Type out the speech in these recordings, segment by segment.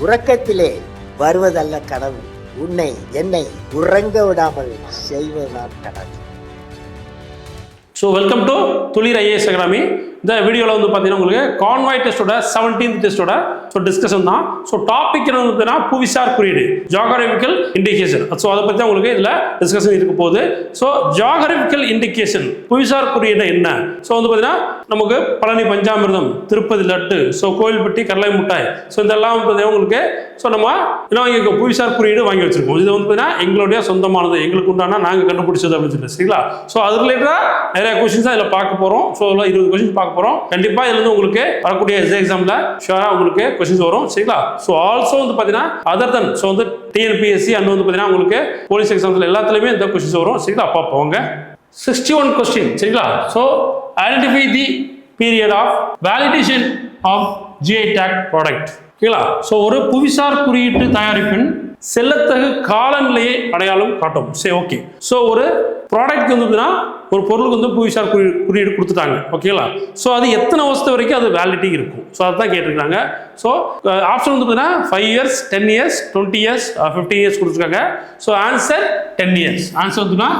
உறக்கத்திலே வருவதல்ல கனவு உன்னை என்னை உறங்க விடாமல் செய்வதுதான் கனவு so welcome to Thulir IAS academy இந்த வீடியோவில் வந்து பார்த்தீங்கன்னா உங்களுக்கு கான்வாய் டெஸ்ட்டோட செவன்டீன்த் டெஸ்ட்டோட ஸோ டிஸ்கஷன் தான். ஸோ டாபிக் என்ன வந்து பார்த்தீங்கன்னா புவிசார் குறியீடு ஜியாகிரபிக்கல் இண்டிகேஷன் ஸோ அதை பற்றி உங்களுக்கு இதில் டிஸ்கஷன் இருக்க போகுது. ஸோ ஜியாகிரபிக்கல் இண்டிகேஷன் புவிசார் குறியீடு என்ன? ஸோ வந்து பார்த்தீங்கன்னா நமக்கு பழனி பஞ்சாமிர்தம் திருப்பதி லட்டு ஸோ கோயில்பட்டி கடலை முட்டாய். ஸோ இதெல்லாம் வந்து பார்த்தீங்கன்னா உங்களுக்கு ஸோ நம்ம இன்னும் இங்கே புவிசார் குறியீடு வாங்கி வச்சிருக்கோம். இது வந்து பார்த்தீங்கன்னா எங்களுடைய சொந்தமானது. எங்களுக்கு உண்டான நாங்கள் கண்டுபிடிச்சது அப்படின்னு சொல்லிட்டு சரிங்களா? ஸோ அது ரிலேட்டடாக நிறைய கொஸ்டின்ஸ் இதில் பார்க்க போகிறோம் ஸோ இதில் இருபது கொஸ்டின் பார்க்க போகிறோம் கண்டிப்பாக இதுல இருந்து உங்களுக்கு வரக்கூடிய எஸ்ஏ எக்ஸாமில் ஷுவராக உங்களுக்கு கொஸ்டின்ஸ் வரும். சரிங்களா? ஸோ ஆல்சோ வந்து பார்த்தீங்கன்னா அதர் தன் ஸோ வந்து டிஎன்பிஎஸ்சி அண்ட் வந்து பார்த்தீங்கன்னா உங்களுக்கு போலீஸ் எக்ஸாம்ஸில் எல்லாத்துலேயுமே இந்த கொஸ்டின்ஸ் வரும். சரிங்களா? பார்ப்போங்க சிக்ஸ்டி ஒன் கொஸ்டின் சரிங்களா? So identify the period of validation of GI tag product ஓகேங்களா ஸோ ஒரு புவிசார் குறியீட்டு தயாரிப்பின் செல்லத்தகு காலநிலையை அடையாளம் காட்டும். சரி ஓகே ஸோ ஒரு ப்ராடக்ட் வந்துதுன்னா ஒரு பொருளுக்கு வந்து புவிசார் குறி குறியீடு கொடுத்துட்டாங்க. ஓகேங்களா ஸோ அது எத்தனை வருஷத்து வரைக்கும் அது வேலிடிட்டி இருக்கும். ஸோ அதுதான் கேட்டிருக்காங்க ஸோ ஆப்ஷன் வந்து பார்த்தீங்கன்னா five years ten years twenty years fifteen years கொடுத்துருக்காங்க. So answer ten years answer வந்துன்னா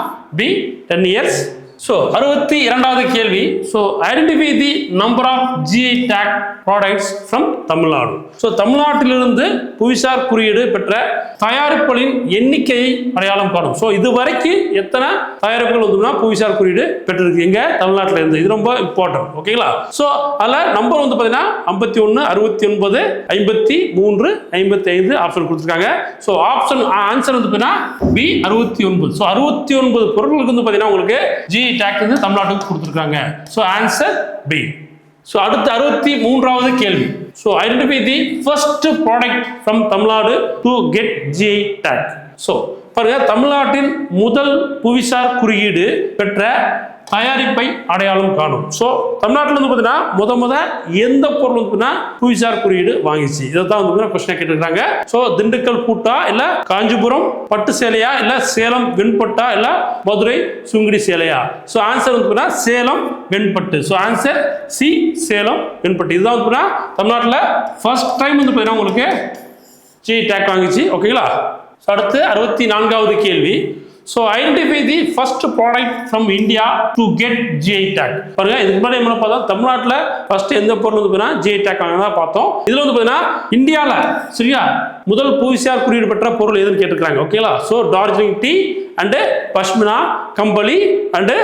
பி டென் இயர்ஸ் ஸோ அறுபத்தி இரண்டாவது கேள்வி. So identify the number of GI tag products from Tamil Nadu so தமிழ்நாட்டிலிருந்து புவிசார் குறியீடு பெற்ற தயாரிப்புகளின் எண்ணிக்கையை அடையாளம் காணும். ஸோ இது வரைக்கும் எத்தனை தயாரிப்புகள் வந்துன்னா புவிசார் குறியீடு பெற்றிருக்கு. எங்க? தமிழ்நாட்டில் இருந்து இது ரொம்ப இம்பார்ட்டன்ட் ஓகேங்களா ஸோ அதில் நம்பர் வந்து பார்த்தீங்கன்னா ஐம்பத்தி ஒன்று அறுபத்தி ஒன்பது ஐம்பத்தி மூன்று ஐம்பத்தி ஐந்து ஆப்ஷன் கொடுத்துருக்காங்க. ஸோ ஆப்ஷன் ஆன்சர் வந்து பார்த்தீங்கன்னா பி அறுபத்தி ஒன்பது. ஸோ அறுபத்தி ஒன்பது பொருட்களுக்கு வந்து பார்த்தீங்கன்னா உங்களுக்கு ஜி டேக் வந்து தமிழ்நாட்டுக்கு கொடுத்துருக்காங்க. ஸோ ஆன்சர் பி ஸோ அடுத்த அறுபத்தி மூன்றாவது கேள்வி. So identify the first product from Tamil Nadu to get GI tag so பாருங்க தமிழ்நாட்டின் முதல் புவிசார் குறியீடு பெற்ற தயாரிப்பை அடையாளம் காணும். ஸோ தமிழ்நாட்டில் வந்து பார்த்தீங்கன்னா முத முத எந்த பொருள் வந்து புவிசார் குறியீடு வாங்கிச்சு. இதை தான் வந்து கொஸ்டின் கேட்டுருக்காங்க. ஸோ திண்டுக்கல் பூட்டா இல்லை காஞ்சிபுரம் பட்டு சேலையா? இல்லை சேலம் வெண்பட்டா? இல்லை மதுரை சுங்குடி சேலையா? ஸோ ஆன்சர் வந்து பார்த்தீங்கன்னா சேலம் வெண்பட்டு. ஸோ ஆன்சர் சி சேலம் வெண்பட்டு. இதுதான் வந்து பார்த்தீங்கன்னா தமிழ்நாட்டில் ஃபர்ஸ்ட் டைம் வந்து பார்த்தீங்கன்னா உங்களுக்கு ஜி டேக் வாங்கிச்சு. ஓகேங்களா ஸோ அடுத்து அறுபத்தி நான்காவது கேள்வி. So identify the first product from India to get GI tag பாருங்க இதுக்கு முன்னாடி என்ன பார்த்தா தமிழ்நாட்டில் ஃபர்ஸ்ட் எந்த பொருள் வந்து பார்த்தீங்கன்னா ஜிஐ டேக் தான் பார்த்தோம். இதில் வந்து பார்த்தீங்கன்னா இந்தியாவில் சரியா? முதல் புவிசார் குறியீடு பெற்ற பொருள் எதுன்னு கேட்டுக்கிறாங்க ஓகேங்களா so Darjeeling tea and Pashmina கம்பளி அண்டு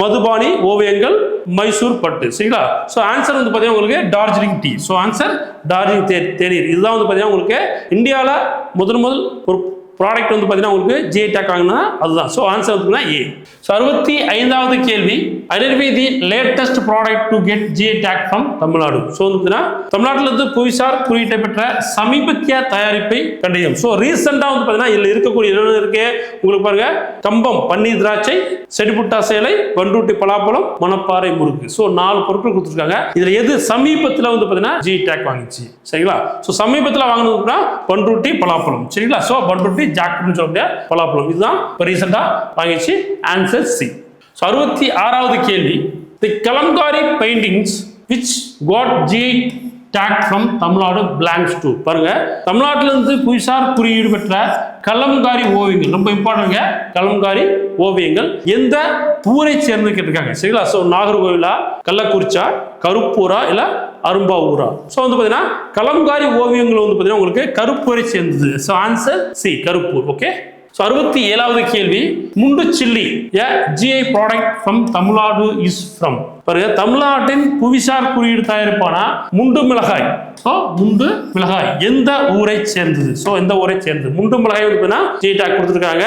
மதுபானி ஓவியங்கள் மைசூர் பட்டு சரிங்களா? ஸோ ஆன்சர் வந்து பார்த்தீங்கன்னா உங்களுக்கு Darjeeling tea so answer Darjeeling தே தேநீர். இதுதான் வந்து பார்த்தீங்கன்னா உங்களுக்கு இந்தியாவில் முதல் முதல் ஒரு ப்ராடக்ட் வந்து பார்த்தீங்கன்னா உங்களுக்கு ஜிஐ டேக் வாங்கினா அதுதான். ஸோ ஆன்சர் வந்து ஏ ஸோ அறுபத்தி ஐந்தாவது கேள்வி. Identify the latest product to get GI tag from Tamil Nadu. So வந்து பார்த்தீங்கன்னா தமிழ்நாட்டில் இருந்து புவிசார் குறியீட்டை பெற்ற சமீபத்திய தயாரிப்பை கண்டறியும். ஸோ ரீசெண்டாக வந்து பார்த்தீங்கன்னா இதில் இருக்கக்கூடிய என்னென்ன இருக்கு. உங்களுக்கு பாருங்க கம்பம் பன்னீர் திராட்சை செடிபுட்டா சேலை பண்டூட்டி பலாப்பழம் மணப்பாறை முறுக்கு. ஸோ நாலு பொருட்கள் கொடுத்துருக்காங்க. இதில் எது சமீபத்தில் வந்து பார்த்தீங்கன்னா ஜி டேக் வாங்கிச்சு. சரிங்களா? ஸோ சமீபத்தில் வாங்கினதுனா பண்ருட்டி பலாப்பழம். சரிங்களா? ஸோ பண்ருட்டி ஜாக்னு சொல்லக்கூடிய பலாப்பழம் இதுதான் இப்போ ரீசெண்டாக வாங்கிச்சு ஆன்சர் சி ஸோ அறுபத்தி ஆறாவது கேள்வி. The Kalamkari paintings which got GI tag from Tamil Nadu blanks to பாருங்க. தமிழ்நாட்டிலிருந்து புவிசார் குறியீடு பெற்ற கலம்காரி ஓவியங்கள் ரொம்ப இம்பார்ட்டன்ங்க கலம்காரி ஓவியங்கள். எந்த ஊரை சேர்ந்து கேட்டிருக்காங்க? சரிங்களா? ஸோ நாகர்கோவிலா கள்ளக்குறிச்சா கருப்பூரா இல்லை அரும்பாவூரா? ஸோ வந்து பார்த்தீங்கன்னா கலம்காரி ஓவியங்கள் வந்து பார்த்தீங்கன்னா உங்களுக்கு கருப்பூரை சேர்ந்தது. So answer C Karuppur. Okay so அறுபத்தி ஏழாவது கேள்வி. Mundu chilli a GI product from Tamil Nadu is from பாருங்க தமிழ்நாட்டின் புவிசார் குறியீடு தயாரிப்பான? முண்டு மிளகாய். ஸோ முண்டு மிளகாய். எந்த ஊரை சேர்ந்தது? ஸோ எந்த ஊரை சேர்ந்தது? முண்டு மிளகாய் வந்து ஜி கொடுத்துருக்காங்க.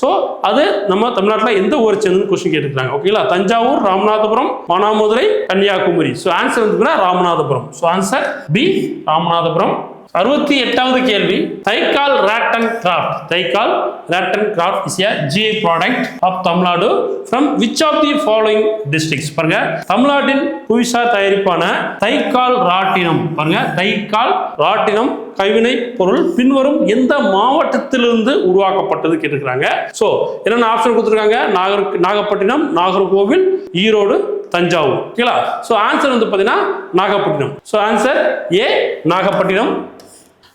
ஸோ அது நம்ம தமிழ்நாட்டில் எந்த ஊரை சேர்ந்ததுன்னு கொஸ்டின் கேட்டுருக்காங்க ஓகேங்களா தஞ்சாவூர் ராமநாதபுரம் மானாமதுரை கன்னியாகுமரி. ஸோ ஆன்சர் வந்து Ramanathapuram. So answer B Ramanathapuram. அறுபத்தி எட்டாவது கேள்வி Thaikkal rattan and craft Thaikkal rattan and craft is a GI product of Tamil Nadu from which of the following districts பாருங்க தமிழ்நாட்டின் புவிசார் தயாரிப்பான தைக்கால் ராட்டினம் பாருங்க தைக்கால் ராட்டினம் கைவினை பொருள் பின்வரும் எந்த மாவட்டத்திலிருந்து உருவாக்கப்பட்டது கேட்டுக்கிறாங்க ஸோ என்னென்ன ஆப்ஷன் கொடுத்துருக்காங்க? நாகர் நாகப்பட்டினம் நாகர்கோவில் ஈரோடு தஞ்சாவூர். ஓகேங்களா ஸோ ஆன்சர் வந்து பார்த்தீங்கன்னா Nagapattinam. So answer A Nagapattinam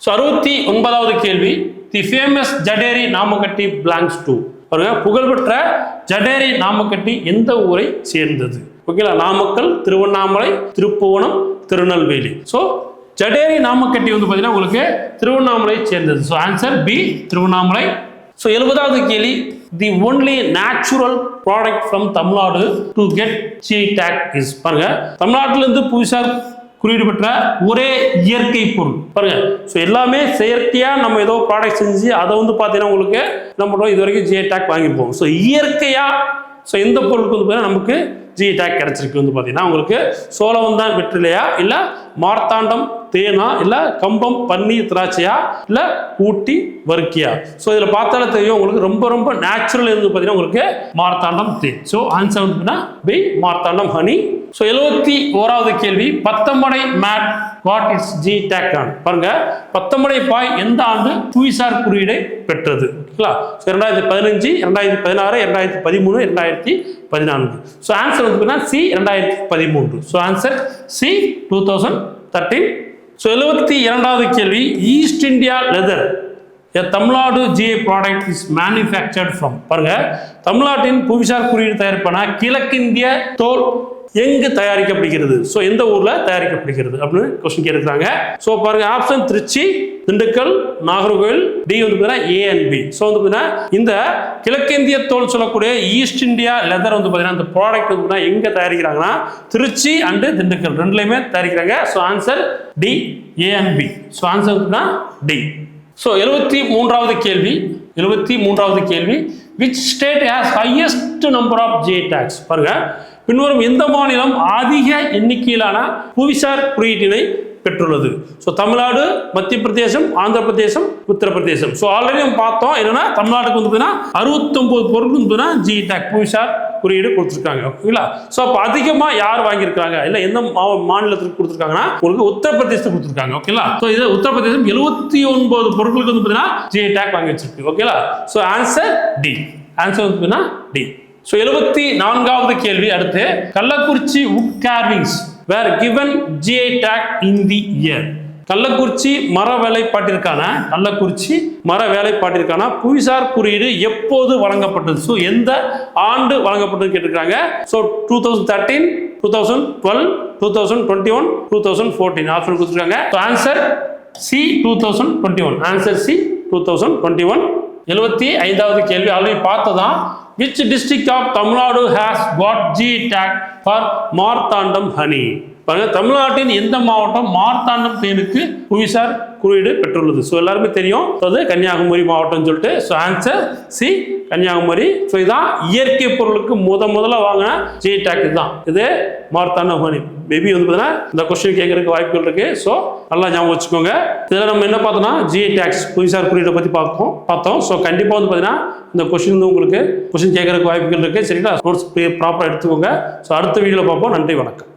so அறுபத்தி ஒன்பதாவது கேள்வி. The famous Jaderi Namakatti blanks to பாருங்க புகழ்பெற்ற ஜடேரி நாமக்கட்டி எந்த ஊரை சேர்ந்தது? ஓகேங்களா நாமக்கல் திருவண்ணாமலை திருப்புவனம் திருநெல்வேலி. ஸோ ஜடேரி நாமக்கட்டி வந்து பார்த்தீங்கன்னா உங்களுக்கு திருவண்ணாமலை சேர்ந்தது. So answer B Tiruvannamalai. So எழுபதாவது கேள்வி. The only natural product from Tamil Nadu to get GI tag is பாருங்க தமிழ்நாட்டிலிருந்து புதுசாக குறியீடு பெற்ற ஒரே இயற்கை பொருள். பாருங்க. ஸோ எல்லாமே செயற்கையாக நம்ம ஏதோ ப்ராடக்ட் செஞ்சு அதை வந்து பார்த்தீங்கன்னா உங்களுக்கு என்ன பண்ணுறோம் இது வரைக்கும் ஜிஏ டேக் வாங்கியிருப்போம். ஸோ இயற்கையாக ஸோ எந்த பொருளுக்கு வந்து பார்த்தீங்கன்னா நமக்கு ஜிஏ டேக் கிடச்சிருக்கு வந்து பார்த்தீங்கன்னா உங்களுக்கு சோளம் தான் வெற்றிலையா இல்லை மார்த்தாண்டம் தேனா இல்லை கம்பம் பன்னீர் திராட்சையா இல்லை ஊட்டி வறுக்கியா ஸோ இதில் பார்த்தாலே தெரியும் உங்களுக்கு ரொம்ப ரொம்ப நேச்சுரல் இருந்து பார்த்தீங்கன்னா உங்களுக்கு மார்த்தாண்டம் தேன் ஸோ ஆன்சர் வந்து பார்த்தீங்கன்னா பி மார்த்தாண்டம் ஹனி ஸோ எழுபத்தி ஓராவது கேள்வி Pattamadai mat what is GI tag on பாருங்க பத்தமடை பாய் எந்த ஆண்டு புவிசார் குறியீடை பெற்றது? ஓகேங்களா? ஸோ ரெண்டாயிரத்தி பதினஞ்சு ரெண்டாயிரத்தி பதினாறு ரெண்டாயிரத்தி பதிமூணு ரெண்டாயிரத்தி பதினான்கு. ஸோ ஆன்சர் வந்து பார்த்தீங்கன்னா சி ரெண்டாயிரத்தி பதிமூன்று. So answer C two thousand thirteen so எழுபத்தி இரண்டாவது கேள்வி East India leather a Tamil Nadu GI product is manufactured from பாருங்க தமிழ்நாட்டின் புவிசார் குறியீடு தயாரிப்பான கிழக்கிந்திய தோல் எங்கு தயாரிக்கப்படுகிறது? ஸோ எந்த ஊர்ல தயாரிக்கப்படுகிறது அப்படின்னு கொஸ்டின் கேட்டுக்கிறாங்க ஸோ பாருங்க ஆப்ஷன் திருச்சி திண்டுக்கல் நாகர்கோவில் டி வந்து பார்த்தீங்கன்னா ஏ அண்ட் பி ஸோ வந்து பார்த்தீங்கன்னா இந்த கிழக்கிந்திய தோல் சொல்லக்கூடிய ஈஸ்ட் இந்தியா லெதர் வந்து பார்த்தீங்கன்னா இந்த ப்ராடக்ட் வந்து பார்த்தீங்கன்னா எங்கே தயாரிக்கிறாங்கன்னா திருச்சி அண்டு திண்டுக்கல் ரெண்டுலையுமே தயாரிக்கிறாங்க. So answer D A and B so answer வந்து டி ஸோ எழுபத்தி மூன்றாவது கேள்வி எழுபத்தி மூன்றாவது கேள்வி. Which state has highest number of GI tags பாருங்க. பின்வரும் எந்த மாநிலம் அதிக எண்ணிக்கையிலான புவிசார் குறியீட்டினை பெற்றுள்ளது? ஸோ தமிழ்நாடு மத்திய பிரதேசம் ஆந்திர பிரதேசம் உத்தரப்பிரதேசம். ஸோ ஆல்ரெடி நம்ம பார்த்தோம் என்னன்னா தமிழ்நாட்டுக்கு வந்து பார்த்தீங்கன்னா அறுபத்தொம்போது பொருள் வந்து ஜி டேக் புவிசார் குறியீடு கொடுத்துருக்காங்க. ஓகேங்களா? ஸோ அப்போ அதிகமாக யார் வாங்கியிருக்காங்க? இல்லை எந்த மா- மாநிலத்துக்கு கொடுத்துருக்காங்கன்னா உங்களுக்கு உத்தரப்பிரதேசத்துக்கு கொடுத்துருக்காங்க. ஓகேங்களா? ஸோ இது உத்தரப்பிரதேசம் எழுபத்தி ஒன்பது பொருட்களுக்கு வந்து பார்த்தீங்கன்னா ஜிஐ டேக் வாங்கி வச்சிருக்கு. ஓகேங்களா? ஸோ ஆன்சர் டி ஆன்சர் வந்து பார்த்தீங்கன்னா டி ஸோ எழுபத்தி நான்காவது கேள்வி அடுத்து Kallakurichi wood carvings were given GI tag in the year Kallakurichi மர வேலைப்பாட்டிற்கான கள்ளக்குறிச்சி மர வேலைப்பாட்டிற்கான புவிசார் குறியீடு எப்போது வழங்கப்பட்டது? ஸோ எந்த ஆண்டு வழங்கப்பட்டது கேட்டிருக்காங்க. So two thousand thirteen two thousand twelve two thousand twenty one two thousand fourteen option கொடுத்துருக்காங்க. Answer C two thousand twenty one answer C two thousand twenty one எழுபத்தி ஐந்தாவது கேள்வி. Already பார்த்ததான் which district of Tamil Nadu has got GI tag for Marthandam honey பாருங்க தமிழ்நாட்டின் எந்த மாவட்டம் மார்த்தாண்டம் தேனுக்கு புவிசார் குறியீடு பெற்றுள்ளது. ஸோ எல்லாருமே தெரியும். அது கன்னியாகுமரி மாவட்டம்னு சொல்லிட்டு. So answer C Kanyakumari. So இதான் இயற்கை பொருளுக்கு முத முதல்ல வாங்கின ஜி டேக் இதுதான் இது மார்த்தான ஹனி மேபி வந்து பார்த்தீங்கன்னா இந்த கொஸ்டின் கேட்கறதுக்கு வாய்ப்புகள் இருக்கு. ஸோ நல்லா ஞாபகம் வச்சுக்கோங்க. இதில் நம்ம என்ன பார்த்தோம்னா ஜிஐ டேக்ஸ் புவிசார் குறியீடை பற்றி பார்ப்போம் பார்த்தோம். ஸோ கண்டிப்பாக வந்து பார்த்தீங்கன்னா இந்த கொஸ்டின் வந்து உங்களுக்கு கொஸ்டின் கேட்கறதுக்கு வாய்ப்புகள் இருக்கு. சரிங்களா? நோட்ஸ் ப்ராப்பராக எடுத்துக்கோங்க. ஸோ அடுத்த வீடியோவில் பார்ப்போம். நன்றி வணக்கம்.